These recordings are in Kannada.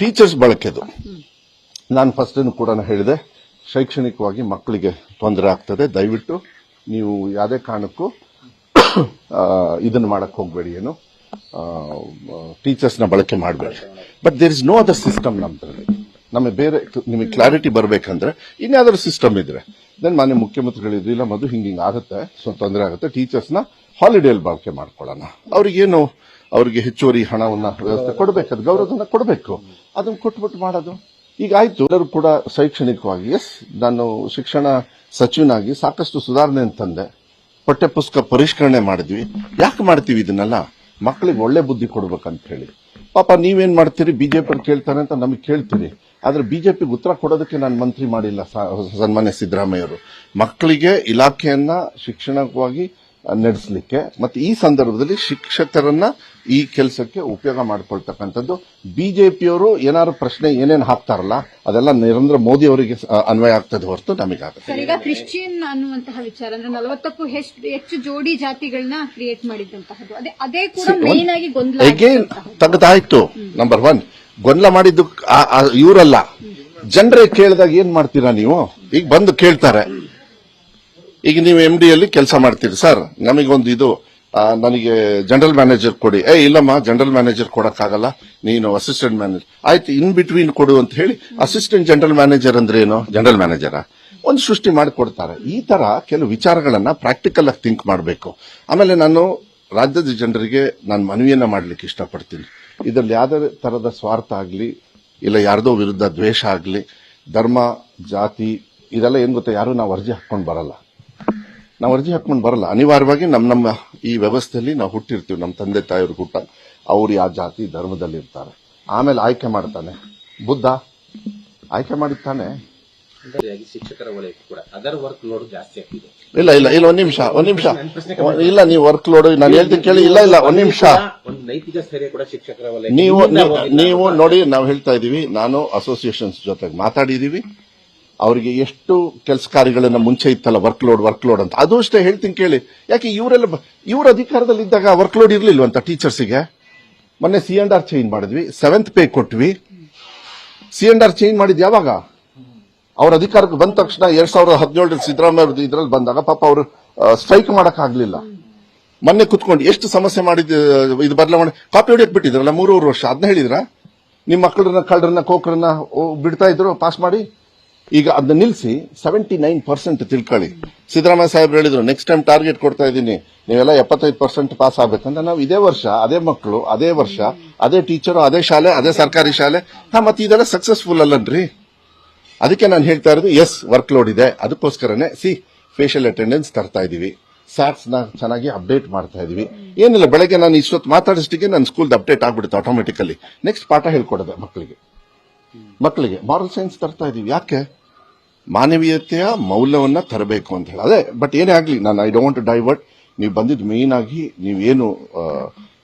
ಟೀಚರ್ಸ್ ಬಳಕೆದು. ನಾನು ಫಸ್ಟ್ ಕೂಡ ಹೇಳಿದೆ, ಶೈಕ್ಷಣಿಕವಾಗಿ ಮಕ್ಕಳಿಗೆ ತೊಂದರೆ ಆಗ್ತದೆ, ದಯವಿಟ್ಟು ನೀವು ಯಾವುದೇ ಕಾರಣಕ್ಕೂ ಇದನ್ನ ಇದನ್ನು ಮಾಡಕ್ ಹೋಗಬೇಡಿ ಏನು. ಟೀಚರ್ಸ್ನ ಬಳಕೆ ಮಾಡಬೇಡಿ. But there is no other system ನಮ್ದ್ರಲ್ಲಿ. ನಮಗೆ ಬೇರೆ ನಿಮಗೆ ಕ್ಲಾರಿಟಿ ಬರಬೇಕಂದ್ರೆ ಇನ್ಯಾವ್ದಾದ್ರು ಸಿಸ್ಟಮ್ ಇದ್ರೆ. ದೆನ್ ಮಾನ್ಯ ಮುಖ್ಯಮಂತ್ರಿಗಳಿದ್ರು, ಇಲ್ಲ ಮದು ಹಿಂಗೆ ಹಿಂಗೆ ಆಗುತ್ತೆ, ಸೊ ತೊಂದರೆ ಆಗುತ್ತೆ ಟೀಚರ್ಸ್ನ ಹಾಲಿಡೇಲಿ ಬಳಕೆ ಮಾಡ್ಕೊಳ್ಳೋಣ. ಅವ್ರಿಗೇನು, ಅವ್ರಿಗೆ ಹೆಚ್ಚುವರಿ ಹಣವನ್ನು ವ್ಯವಸ್ಥೆ ಕೊಡಬೇಕು, ಅದು ಗೌರವನ ಕೊಡಬೇಕು. ಅದನ್ನ ಕೊಟ್ಬಿಟ್ಟು ಮಾಡೋದು. ಈಗ ಆಯ್ತು. ಎಲ್ಲರೂ ಕೂಡ ಶೈಕ್ಷಣಿಕವಾಗಿ, ಎಸ್, ನಾನು ಶಿಕ್ಷಣ ಸಚಿವನಾಗಿ ಸಾಕಷ್ಟು ಸುಧಾರಣೆ ತಂದೆ. ಪಠ್ಯ ಪುಸ್ತಕ ಪರಿಷ್ಕರಣೆ ಮಾಡಿದ್ವಿ. ಯಾಕೆ ಮಾಡ್ತೀವಿ ಇದನ್ನೆಲ್ಲ? ಮಕ್ಕಳಿಗೆ ಒಳ್ಳೆ ಬುದ್ಧಿ ಕೊಡ್ಬೇಕಂತ ಹೇಳಿ. ಪಾಪ ನೀವೇನು ಮಾಡ್ತೀರಿ? ಬಿಜೆಪಿ ಕೇಳ್ತಾರೆ ಅಂತ ನಮಗೆ ಕೇಳ್ತೀರಿ. ಆದ್ರೆ ಬಿಜೆಪಿಗೆ ಉತ್ತರ ಕೊಡೋದಕ್ಕೆ ನಾನು ಮಂತ್ರಿ ಮಾಡಿಲ್ಲ ಸನ್ಮಾನ್ಯ ಸಿದ್ದರಾಮಯ್ಯವರು. ಮಕ್ಕಳಿಗೆ ಇಲಾಖೆಯನ್ನ ಶಿಕ್ಷಣವಾಗಿ ನಡೆಸಲಿಕ್ಕೆ. ಮತ್ತೆ ಈ ಸಂದರ್ಭದಲ್ಲಿ ಶಿಕ್ಷಕರನ್ನ ಈ ಕೆಲಸಕ್ಕೆ ಉಪಯೋಗ ಮಾಡ್ಕೊಳ್ತಕ್ಕಂಥದ್ದು. ಬಿಜೆಪಿಯವರು ಏನಾದ್ರು ಪ್ರಶ್ನೆ ಏನೇನು ಹಾಕ್ತಾರಲ್ಲ ಅದೆಲ್ಲ ನರೇಂದ್ರ ಮೋದಿ ಅವರಿಗೆ ಅನ್ವಯ ಆಗ್ತದೆ ಹೊರತು ನಮಗಾಗುತ್ತೆ. ಈಗ ಕ್ರಿಶ್ಚಿಯನ್ ಅನ್ನುವಂತಹ ವಿಚಾರ ಅಂದ್ರೆ ನಲವತ್ತಕ್ಕೂ ಹೆಚ್ಚು ಹೆಚ್ಚು ಜೋಡಿ ಜಾತಿಗಳನ್ನ ಕ್ರಿಯೇಟ್ ಮಾಡಿದಂತಹದ್ದು. ಅದೇ ಅದೇ ಕೂಡ ಮೇನ್ ಆಗಿ ಗೊಂದಲ ಅಗೇನ್ ತೆಗೆದಾಯ್ತು ನಂಬರ್ ಒನ್ ಗೊಂದಲ ಮಾಡಿದ್ದು ಇವರಲ್ಲ. ಜನರೇ ಕೇಳಿದಾಗ ಏನ್ ಮಾಡ್ತೀರಾ ನೀವು? ಈಗ ಬಂದು ಕೇಳ್ತಾರೆ. ಈಗ ನೀವು ಎಂ ಡಿಯಲ್ಲಿ ಕೆಲಸ ಮಾಡ್ತೀರಿ. ಸರ್, ನಮಗೊಂದು ಇದು ನನಗೆ ಜನರಲ್ ಮ್ಯಾನೇಜರ್ ಕೊಡಿ. ಏ, ಇಲ್ಲಮ್ಮ ಜನರಲ್ ಮ್ಯಾನೇಜರ್ ಕೊಡಕ್ಕಾಗಲ್ಲ. ನೀನು ಅಸಿಸ್ಟೆಂಟ್ ಮ್ಯಾನೇಜರ್ ಆಯ್ತು ಇನ್ ಬಿಟ್ವೀನ್ ಕೊಡು ಅಂತ ಹೇಳಿ ಅಸಿಸ್ಟೆಂಟ್ ಜನರಲ್ ಮ್ಯಾನೇಜರ್ ಅಂದ್ರೆ ಏನು? ಜನರಲ್ ಮ್ಯಾನೇಜರ ಒಂದು ಸೃಷ್ಟಿ ಮಾಡಿಕೊಡ್ತಾರೆ. ಈ ತರ ಕೆಲವು ವಿಚಾರಗಳನ್ನ ಪ್ರಾಕ್ಟಿಕಲ್ ಆಗಿ ಥಿಂಕ್ ಮಾಡಬೇಕು. ಆಮೇಲೆ ನಾನು ರಾಜ್ಯದ ಜನರಿಗೆ ನಾನು ಮನವಿಯನ್ನ ಮಾಡ್ಲಿಕ್ಕೆ ಇಷ್ಟಪಡ್ತೀನಿ. ಇದರಲ್ಲಿ ಯಾವುದೇ ತರದ ಸ್ವಾರ್ಥ ಆಗಲಿ, ಇಲ್ಲ ಯಾರ್ದೋ ವಿರುದ್ಧ ದ್ವೇಷ ಆಗಲಿ, ಧರ್ಮ, ಜಾತಿ, ಇದೆಲ್ಲ ಏನ್ ಗೊತ್ತಾ, ಯಾರು ನಾವು ಅರ್ಜಿ ಹಾಕೊಂಡು ಬರಲ್ಲ. ನಾವು ಅರ್ಜಿ ಹಾಕೊಂಡು ಬರಲ್ಲ. ಅನಿವಾರ್ಯವಾಗಿ ನಮ್ಮ ನಮ್ಮ ಈ ವ್ಯವಸ್ಥೆಯಲ್ಲಿ ನಾವು ಹುಟ್ಟಿರ್ತೀವಿ. ನಮ್ಮ ತಂದೆ ತಾಯಿಯವ್ರ ಹುಟ್ಟ ಅವ್ರು ಯಾವ ಜಾತಿ ಧರ್ಮದಲ್ಲಿ ಇರ್ತಾರೆ. ಆಮೇಲೆ ಆಯ್ಕೆ ಮಾಡ್ತಾನೆ. ಬುದ್ಧ ಆಯ್ಕೆ ಮಾಡಿದ್ದಾನೆ ಹಾಗಾಗಿ ಶಿಕ್ಷಕರ ವಲಯಕ್ಕೆ ಕೂಡ. ಅದರ್ ವರ್ಕ್ ಲೋಡ್ ಜಾಸ್ತಿ ಆಗ್ತಿದೆ. ಇಲ್ಲ ಇಲ್ಲ ಇಲ್ಲ ಒಂದ್ ನಿಮಿಷ ಒಂದ್ ನಿಮಿಷ. ಇಲ್ಲ ನೀವು ವರ್ಕ್ ಲೋಡ್ ನಾನು ಹೇಳ್ತೀನಿ ಕೇಳಿ. ಇಲ್ಲ ಇಲ್ಲ ಒಂದ್ ನಿಮಿಷ. ಒಂದು ನೈತಿಕ ಸ್ಥೈರ್ಯ ಕೂಡ ಶಿಕ್ಷಕರ ವಲಯ ನೀವು- ನೀವು ನೋಡಿ ನಾವು ಹೇಳ್ತಾ ಇದೀವಿ. ನಾನು ಅಸೋಸಿಯೇಷನ್ಸ್ ಜೊತೆಗೆ ಮಾತಾಡಿದೀವಿ. ಅವರಿಗೆ ಎಷ್ಟು ಕೆಲಸ ಕಾರ್ಯಗಳನ್ನ ಮುಂಚೆ ಇತ್ತಲ್ಲ ವರ್ಕ್ ಲೋಡ್ ವರ್ಕ್ ಲೋಡ್ ಅಂತ. ಅದು ಅಷ್ಟೇ ಹೇಳ್ತೀನಿ ಕೇಳಿ. ಯಾಕೆ ಇವರೆಲ್ಲ ಇವರ ಅಧಿಕಾರದಲ್ಲಿ ಇದ್ದಾಗ ವರ್ಕ್ ಲೋಡ್ ಇರ್ಲಿಲ್ವಂತ ಟೀಚರ್ಸಿಗೆ ಮೊನ್ನೆ ಸಿ ಅಂಡ್ ಆರ್ ಚೇಂಜ್ ಮಾಡಿದ್ವಿ ಸೆವೆಂತ್ ಪೇ ಕೊಟ್ವಿ. ಸಿ ಅಂಡ್ ಆರ್ ಚೇಂಜ್ ಮಾಡಿದ್ ಯಾವಾಗ? ಅವ್ರ ಅಧಿಕಾರಕ್ಕೆ ಬಂದ ತಕ್ಷಣ ಎರಡ್ ಸಾವಿರದ ಹದಿನೇಳರಲ್ಲಿ ಸಿದ್ದರಾಮಯ್ಯ ಇದ್ರಲ್ಲಿ ಬಂದಾಗ ಪಾಪ ಅವರು ಸ್ಟ್ರೈಕ್ ಮಾಡಕ್ ಆಗ್ಲಿಲ್ಲ. ಮೊನ್ನೆ ಕುತ್ಕೊಂಡು ಎಷ್ಟು ಸಮಸ್ಯೆ ಮಾಡಿದ, ಇದು ಬದಲಾವಣೆ ಕಾಪಿ ಹೊಡಿಯಕ್ ಬಿಟ್ಟಿದ್ರಲ್ಲ ಮೂರೂರು ವರ್ಷ ಅದನ್ನ ಹೇಳಿದ್ರ? ನಿಮ್ಮ ಮಕ್ಕಳನ್ನ ಕಳ್ಳರನ್ನ ಕೋಕರನ್ನ ಬಿಡ್ತಾ ಇದ್ರು ಪಾಸ್ ಮಾಡಿ? ಈಗ ಅದನ್ನ ನಿಲ್ಲಿಸಿ ಸೆವೆಂಟಿ ನೈನ್ ಪರ್ಸೆಂಟ್ ತಿಳ್ಕೊಳ್ಳಿ. ಸಿದ್ದರಾಮಯ್ಯ ಸಾಹೇಬ್ರು ಹೇಳಿದ್ರು ನೆಕ್ಸ್ಟ್ ಟೈಮ್ ಟಾರ್ಗೆಟ್ ಕೊಡ್ತಾ ಇದ್ದೀನಿ. ನೀವೆಲ್ಲ ಎಪ್ಪತ್ತೈದು ಪರ್ಸೆಂಟ್ ಪಾಸ್ ಆಗ್ಬೇಕಂದ್ರೆ ನಾವು ಇದೇ ವರ್ಷ, ಅದೇ ಮಕ್ಕಳು ಅದೇ ವರ್ಷ, ಅದೇ ಟೀಚರು ಅದೇ ಶಾಲೆ, ಅದೇ ಸರ್ಕಾರಿ ಶಾಲೆ. ಹಾ, ಮತ್ತೆ ಇದೆಲ್ಲ ಸಕ್ಸಸ್ಫುಲ್ ಅಲ್ಲನ್ರಿ. ಅದಕ್ಕೆ ನಾನು ಹೇಳ್ತಾ ಇರೋದು ಎಸ್ ವರ್ಕ್ ಲೋಡ್ ಇದೆ. ಅದಕ್ಕೋಸ್ಕರನೇ ಸಿ ಫೇಶಿಯಲ್ ಅಟೆಂಡೆನ್ಸ್ ತರ್ತಾ ಇದ್ದೀವಿ ನ ಚೆನ್ನಾಗಿ ಅಪ್ಡೇಟ್ ಮಾಡ್ತಾ ಇದೀವಿ. ಏನಿಲ್ಲ, ಬೆಳಗ್ಗೆ ನಾನು ಇಷ್ಟೊತ್ತು ಮಾತಾಡಿಸ್ಟಿಗೆ ನನ್ನ ಸ್ಕೂಲ್ ಅಪ್ಡೇಟ್ ಆಗ್ಬಿಡುತ್ತೆ ಆಟೋಮೆಟಿಕಲಿ ನೆಕ್ಸ್ಟ್ ಪಾಠ ಹೇಳ್ಕೊಡೋದೆ ಮಕ್ಕಳಿಗೆ ಮಕ್ಕಳಿಗೆ ಮಾರಲ್ ಸೈನ್ಸ್ ತರ್ತಾ ಇದೀವಿ. ಯಾಕೆ? ಮಾನವೀಯತೆಯ ಮೌಲ್ಯವನ್ನ ತರಬೇಕು ಅಂತ ಹೇಳಿ. ಅದೇ ಬಟ್ ಏನೇ ಆಗಲಿ, ನಾನು ಐ ಡೋಂಟ್ ಡೈವರ್ಟ್ ನೀವು ಬಂದಿದ್ದು ಮೇನ್ ಆಗಿ ನೀವೇನು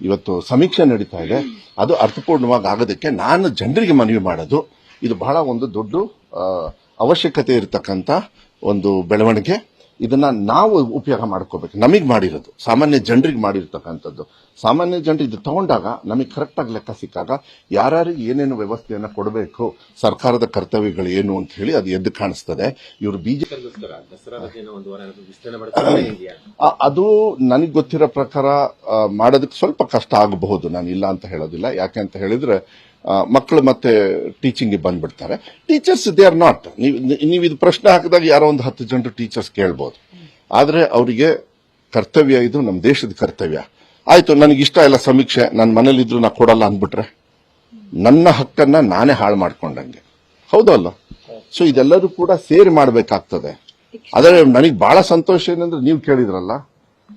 ಇವತ್ತು ಸಮೀಕ್ಷೆ ನಡೀತಾ ಇದೆ. ಅದು ಅರ್ಥಪೂರ್ಣವಾಗಿ ಆಗೋದಕ್ಕೆ ನಾನು ಜನರಿಗೆ ಮನವಿ ಮಾಡೋದು. ಇದು ಬಹಳ ಒಂದು ದೊಡ್ಡ ಅವಶ್ಯಕತೆ ಇರತಕ್ಕಂಥ ಒಂದು ಬೆಳವಣಿಗೆ. ಇದನ್ನ ನಾವು ಉಪಯೋಗ ಮಾಡ್ಕೋಬೇಕು. ನಮಗೆ ಮಾಡಿರೋದು. ಸಾಮಾನ್ಯ ಜನರಿಗೆ ಮಾಡಿರ್ತಕ್ಕಂಥದ್ದು. ಸಾಮಾನ್ಯ ಜನರು ಇದು ತಗೊಂಡಾಗ ನಮಗೆ ಕರೆಕ್ಟ್ ಆಗಿ ಲೆಕ್ಕ ಸಿಕ್ಕಾಗ ಯಾರ್ಯಾರಿಗೆ ಏನೇನು ವ್ಯವಸ್ಥೆಯನ್ನು ಕೊಡಬೇಕು ಸರ್ಕಾರದ ಕರ್ತವ್ಯಗಳು ಏನು ಅಂತ ಹೇಳಿ ಅದು ಎದ್ದು ಕಾಣಿಸ್ತದೆ. ಇವರು ಬಿಜೆಪಿ ಅದು ನನಗೆ ಗೊತ್ತಿರೋ ಪ್ರಕಾರ ಮಾಡೋದಕ್ಕೆ ಸ್ವಲ್ಪ ಕಷ್ಟ ಆಗಬಹುದು. ನಾನು ಇಲ್ಲ ಅಂತ ಹೇಳೋದಿಲ್ಲ. ಯಾಕೆ ಅಂತ ಹೇಳಿದ್ರೆ ಮಕ್ಕಳು ಮತ್ತೆ ಟೀಚಿಂಗ್ ಬಂದ್ಬಿಡ್ತಾರೆ. ಟೀಚರ್ಸ್ ದೇ ಆರ್ ನಾಟ್ ನೀವು ಇದು ಪ್ರಶ್ನೆ ಹಾಕಿದಾಗ ಯಾರೋ ಒಂದು ಹತ್ತು ಜನರು ಟೀಚರ್ಸ್ ಕೇಳ್ಬೋದು. ಆದರೆ ಅವರಿಗೆ ಕರ್ತವ್ಯ ಇದು ನಮ್ಮ ದೇಶದ ಕರ್ತವ್ಯ. ಆಯಿತು, ನನಗಿಷ್ಟ ಇಲ್ಲ ಸಮೀಕ್ಷೆ ನನ್ನ ಮನೇಲಿದ್ರು ನಾ ಕೊಡಲ್ಲ ಅಂದ್ಬಿಟ್ರೆ? ನನ್ನ ಹಕ್ಕನ್ನು ನಾನೇ ಹಾಳು ಮಾಡ್ಕೊಂಡಂಗೆ. ಹೌದಲ್ಲ? ಸೊ ಇದೆಲ್ಲರೂ ಕೂಡ ಸೇರಿ ಮಾಡಬೇಕಾಗ್ತದೆ. ಆದರೆ ನನಗೆ ಭಾಳ ಸಂತೋಷ ಏನಂದ್ರೆ ನೀವು ಕೇಳಿದ್ರಲ್ಲ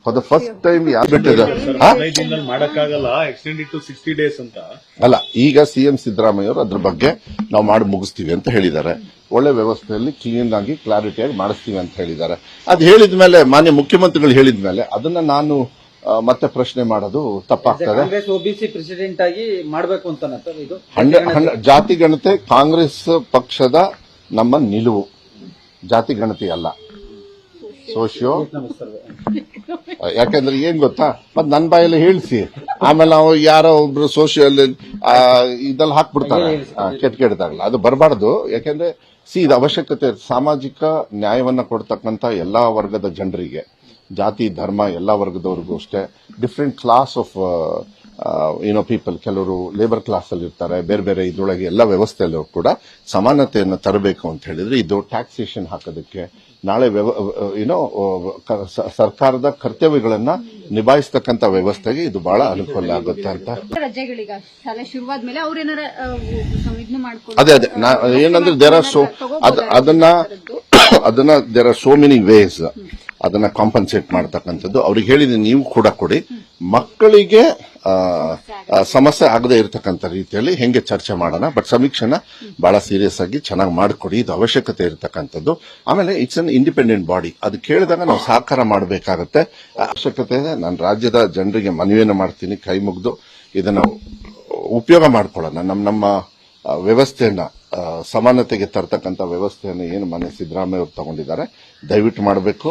ಫಾರ್ ದ ಫಸ್ಟ್ ಟೈಮ್ ಯಾರು ಬಿಟ್ಟಿದ್ದಾರೆ ಹದಿನೈದು ದಿನದಲ್ಲಿ ಮಾಡಕ್ಕಾಗಲ್ಲ ಎಕ್ಸ್ಟೆಂಡೆಡ್ ಟು ಸಿಕ್ಸ್ಟಿ ಡೇಸ್ ಅಂತ. ಅಲ್ಲ ಈಗ ಸಿಎಂ ಸಿದ್ದರಾಮಯ್ಯ ಅವರು ಅದ್ರ ಬಗ್ಗೆ ನಾವು ಮಾಡಿ ಮುಗಿಸ್ತೀವಿ ಅಂತ ಹೇಳಿದ್ದಾರೆ. ಒಳ್ಳೆ ವ್ಯವಸ್ಥೆಯಲ್ಲಿ ಕ್ಲೀನ್ ಆಗಿ ಕ್ಲಾರಿಟಿಯಾಗಿ ಮಾಡಿಸ್ತೀವಿ ಅಂತ ಹೇಳಿದ್ದಾರೆ. ಅದು ಹೇಳಿದ ಮೇಲೆ ಮಾನ್ಯ ಮುಖ್ಯಮಂತ್ರಿಗಳು ಹೇಳಿದ ಮೇಲೆ ಅದನ್ನ ನಾನು ಆ, ಮತ್ತೆ ಪ್ರಶ್ನೆ ಮಾಡೋದು ತಪ್ಪಾಗ್ತದೆ. ಕಾಂಗ್ರೆಸ್ ಒಬಿಸಿ ಪ್ರೆಸಿಡೆಂಟ್ ಆಗಿ ಮಾಡಬೇಕು ಅಂತ ಇದು. ಜಾತಿ ಗಣತೆ ಕಾಂಗ್ರೆಸ್ ಪಕ್ಷದ ನಮ್ಮ ನಿಲುವು. ಜಾತಿ ಗಣತಿ ಅಲ್ಲ. ಸೋಶಿಯೋ. ಯಾಕಂದ್ರೆ ಏನ್ ಗೊತ್ತಾ? ಮತ್ ನನ್ ಬಾಯಲ್ಲಿ ಹೇಳ್ಸಿ. ಆಮೇಲೆ ನಾವು ಯಾರೋ ಒಬ್ರು ಸೋಷಿಯಲ್ ಇದಲ್ಲಿ ಹಾಕ್ಬಿಡ್ತಾರೆ. ಕೆಟ್ಟ ಕೆಟ್ಟದಾಗಲ್ಲ ಅದು ಬರಬಾರ್ದು. ಯಾಕಂದ್ರೆ ಸಿ ಇದು ಅವಶ್ಯಕತೆ ಸಾಮಾಜಿಕ ನ್ಯಾಯವನ್ನ ಕೊಡ್ತಕ್ಕಂತ ಎಲ್ಲಾ ವರ್ಗದ ಜನರಿಗೆ. ಜಾತಿ ಧರ್ಮ ಎಲ್ಲಾ ವರ್ಗದವ್ರಿಗೂ ಅಷ್ಟೇ. ಡಿಫ್ರೆಂಟ್ ಕ್ಲಾಸ್ ಆಫ್ ಏನೋ ಪೀಪಲ್ ಕೆಲವರು ಲೇಬರ್ ಕ್ಲಾಸ್ ಅಲ್ಲಿ ಇರ್ತಾರೆ. ಬೇರೆ ಬೇರೆ ಇದ್ರೊಳಗೆ ಎಲ್ಲ ವ್ಯವಸ್ಥೆಯಲ್ಲೂ ಕೂಡ ಸಮಾನತೆಯನ್ನು ತರಬೇಕು ಅಂತ ಹೇಳಿದ್ರೆ ಇದು ಟ್ಯಾಕ್ಸೇಷನ್ ಹಾಕೋದಕ್ಕೆ ನಾಳೆ ಏನೋ ಸರ್ಕಾರದ ಕರ್ತವ್ಯಗಳನ್ನ ನಿಭಾಯಿಸ್ತಕ್ಕಂತ ವ್ಯವಸ್ಥೆಗೆ ಇದು ಬಹಳ ಅನುಕೂಲ ಆಗುತ್ತೆ ಅಂತ. ಅದೇ ಅದೇ. ಏನಂದ್ರೆ ದೇರ್ ಆರ್ ಸೋ ಅದ್ ಅದನ್ನ ಅದನ್ನ there are so many ways ಅದನ್ನ ಕಾಂಪನ್ಸೇಟ್ ಮಾಡ್ತಕ್ಕಂಥದ್ದು. ಅವ್ರಿಗೆ ಹೇಳಿದ ನೀವು ಕೂಡ ಕೊಡಿ. ಮಕ್ಕಳಿಗೆ ಸಮಸ್ಯೆ ಆಗದೆ ಇರತಕ್ಕಂಥ ರೀತಿಯಲ್ಲಿ ಹೆಂಗೆ ಚರ್ಚೆ ಮಾಡೋಣ. ಬಟ್ ಸಮೀಕ್ಷೆನ ಬಹಳ ಸೀರಿಯಸ್ ಆಗಿ ಚೆನ್ನಾಗಿ ಮಾಡಿಕೊಡಿ. ಇದು ಅವಶ್ಯಕತೆ ಇರತಕ್ಕಂಥದ್ದು. ಆಮೇಲೆ ಇಟ್ಸ್ ಅನ್ ಇಂಡಿಪೆಂಡೆಂಟ್ ಬಾಡಿ ಅದು ಕೇಳಿದಾಗ ನಾವು ಸಹಕಾರ ಮಾಡಬೇಕಾಗತ್ತೆ. ಅವಶ್ಯಕತೆ ಇದೆ. ನಾನು ರಾಜ್ಯದ ಜನರಿಗೆ ಮನವಿಯನ್ನು ಮಾಡ್ತೀನಿ, ಕೈ ಮುಗಿದು ಇದನ್ನು ಉಪಯೋಗ ಮಾಡ್ಕೊಳ್ಳೋಣ. ನಮ್ಮ ನಮ್ಮ ವ್ಯವಸ್ಥೆಯನ್ನ ಸಮಾನತೆಗೆ ತರ್ತಕ್ಕಂಥ ವ್ಯವಸ್ಥೆಯನ್ನು ಏನು ಮನೆ ಸಿದ್ದರಾಮಯ್ಯ ಅವರು ತಗೊಂಡಿದ್ದಾರೆ. ದಯವಿಟ್ಟು ಮಾಡಬೇಕು.